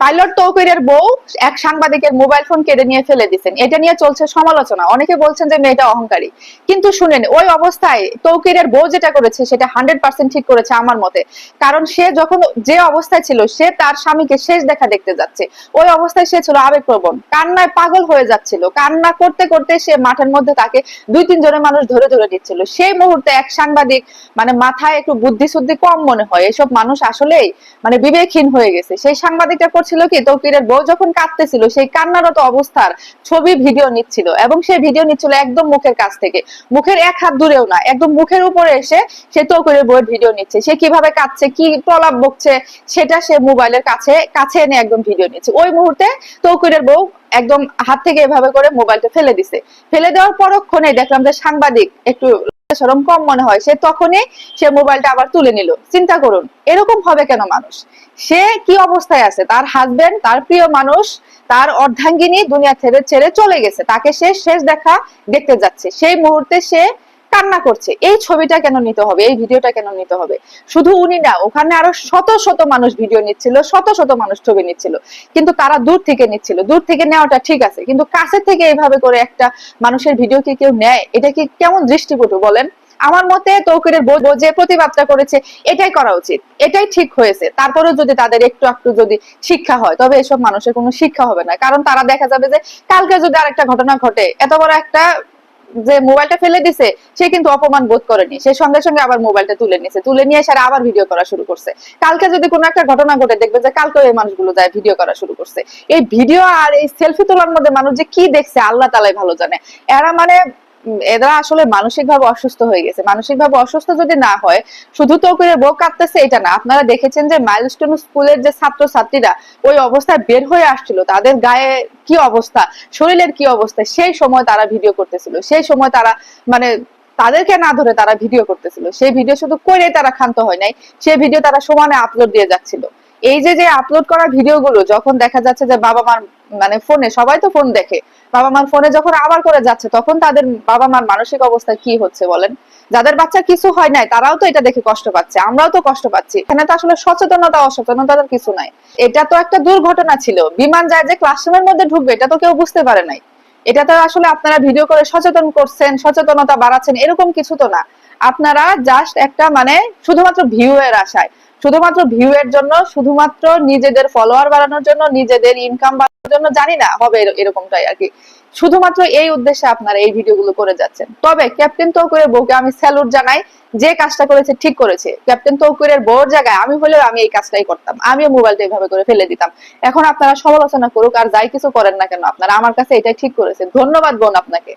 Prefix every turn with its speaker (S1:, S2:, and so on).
S1: Pilot তৌকিরের বউ এক সাংবাদিকের মোবাইল ফোন কেড়ে নিয়ে ফেলে দিচ্ছেন এটা নিয়ে চলছে সমালোচনা। অনেকে বলছেন যে মেয়েটা অহংকারী। কিন্তু শুনেন, ওই অবস্থায় তৌকিরের বউ যেটা করেছে, সেটা হান্ড্রেড পার্সেন্ট ঠিক করেছে আমার মতে। কারণ সে যখন যে অবস্থায় ছিল, সে তার স্বামীকে শেষ দেখা দেখতে যাচ্ছে। ওই অবস্থায় সে ছিল আবেগপ্রবণ। কান্নায় পাগল হয়ে যাচ্ছিল। কান্না করতে করতে সে মাঠের মধ্যে তাকে দুই, তিন জনের মানুষ ধরে ধরে দিচ্ছিল। সেই মুহূর্তে এক সাংবাদিক মানে মাথায় একটু বুদ্ধি শুদ্ধি কম মনে হয়। এসব মানুষ আসলেই মানে বিবেকহীন হয়ে গেছে। সেই সাংবাদিকটা করছিল কি, তৌকিরের বউ যখন কাঁদতেছিল, সেই কান্নারত অবস্থার ছবি ভিডিও নিচ্ছিল এবং সেই ভিডিও নিচ্ছিল একদম মুখের কাছ থেকে। মুখের এক হাত দূরেও না, একদম মুখের উপরে এসে সে তৌকিরের বউয়ের ভিডিও নিচ্ছে। সে কীভাবে কাঁদছে, কি প্রলাপ বকছে, সেটা সে মোবাইলের কাছে কাছে এনে একদম ভিডিও নিচ্ছে। ওই মুহূর্তে তৌকিরের বউ একদম হাত থেকে এভাবে করে মোবাইলটা ফেলে দিছে। ফেলে দেওয়ার পরক্ষণে দেখলাম যে সাংবাদিক একটু সরম কম মনে হয়, সে তখনই সে মোবাইলটা আবার তুলে নিল। চিন্তা করুন, এরকম হবে কেন মানুষ? সে কি অবস্থায় আছে? তার হাজবেন্ড তার প্রিয় মানুষ, তার অর্ধাঙ্গিনী দুনিয়া ছেড়ে ছেড়ে চলে গেছে। তাকে সে শেষ দেখা দেখতে যাচ্ছে। সেই মুহূর্তে সে কান্না করছে। এই ছবিটা কেন নিতে হবে? এই ভিডিওটা কেন নিতে হবে? শুধু উনি না, ওখানে আরও শত শত মানুষ ভিডিও নিচ্ছিল, শত শত মানুষ ছবি নিচ্ছিল। কিন্তু তারা দূর থেকে নিচ্ছিল। দূর থেকে নেওয়াটা ঠিক আছে, কিন্তু কাছের থেকে এইভাবে করে একটা মানুষের ভিডিও কি কেউ নেয়? এটা কি কেমন দৃষ্টিকটু বলেন? আমার মতে তৌকিরের বউ যে প্রতিবাদটা করেছে, এটাই করা উচিত। এটাই ঠিক হয়েছে। তারপরেও যদি তাদের একটু একটু যদি শিক্ষা হয়, তবে এসব মানুষের কোনো শিক্ষা হবে না। কারণ তারা দেখা যাবে যে, কালকে যদি আরেকটা ঘটনা ঘটে, এত বড় একটা যে মোবাইলটা ফেলে দিছে, সে কিন্তু অপমান বোধ করেনি। সে সঙ্গে সঙ্গে আবার মোবাইলটা তুলে নিছে। তুলে নিয়ে এসে আবার ভিডিও করা শুরু করছে। কালকে যদি কোনো একটা ঘটনা ঘটে, দেখবে যে কালকে এই মানুষগুলো যায় ভিডিও করা শুরু করছে। এই ভিডিও আর এই সেলফি তোলার মধ্যে মানুষ যে কি দেখছে, আল্লাহ তালাই ভালো জানে। এরা মানে এরা আসলে মানসিক ভাবে অসুস্থ হয়ে গেছে। মানসিক ভাবে অসুস্থ যদি না হয়, শুধু তো করে বউ কাঁদতেছে এটা না। আপনারা দেখেছেন যে মাইলস্টোন স্কুলের যে ছাত্র ছাত্রীরা ওই অবস্থায় বের হয়ে আসছিল। তাদের গায়ে কি অবস্থা, শরীরের কি অবস্থা, সেই সময় তারা ভিডিও করতেছিল। সেই সময় তারা মানে তাদেরকে না ধরে তারা ভিডিও করতেছিল। সেই ভিডিও শুধু করে তারা ক্ষান্ত হয় নাই। সেই ভিডিও তারা সমানে আপলোড দিয়ে যাচ্ছিল। এই যে যে আপলোড করা ভিডিওগুলো, যখন দেখা যাচ্ছে যে বাবা মার মানে ফোনে সবাই তো ফোন দেখে, বাবা মার ফোনে যখন আবার করে যাচ্ছে, তখন তাদের বাবা মার মানসিক অবস্থা কি হচ্ছে বলেন? যাদের বাচ্চা কিছু হয় নাই, তারাও তো এটা দেখে কষ্ট পাচ্ছে, আমরাও তো কষ্ট পাচ্ছি। এখানে তো আসলে সচেতনতা, অসচেতনতার কিছু নাই। এটা তো একটা দুর্ঘটনা ছিল, বিমান যায় যে ক্লাসরুমের মধ্যে ঢুকবে, এটা তো কেউ বুঝতে পারে নাই। এটা তো আসলে আপনারা ভিডিও করে সচেতন করছেন, সচেতনতা বাড়াচ্ছেন, এরকম কিছু তো না। আপনারা জাস্ট একটা মানে শুধুমাত্র ভিউ এর আশায় শুধুমাত্র ভিউ এর জন্য, শুধুমাত্র নিজেদের ফলোয়ার বাড়ানোর জন্য, নিজেদের ইনকাম বাড়ানোর জন্য জানি না হবে এরকমটাই আর কি। শুধুমাত্র এই উদ্দেশ্যে আপনারা এই ভিডিওগুলো করে যাচ্ছেন। তবে ক্যাপ্টেন তৌকুরের বউকে আমি স্যালুট জানাই, যে কাজটা করেছে ঠিক করেছে। ক্যাপ্টেন তৌকুরের বউর জায়গায় আমি হলেও আমি এই কাজটাই করতাম। আমিও মোবাইলটা এইভাবে করে ফেলে দিতাম। এখন আপনারা সমালোচনা করুক আর যাই কিছু করেন না কেন, আপনারা আমার কাছে এটাই ঠিক করেছে ধন্যবাদ বোন আপনাকে।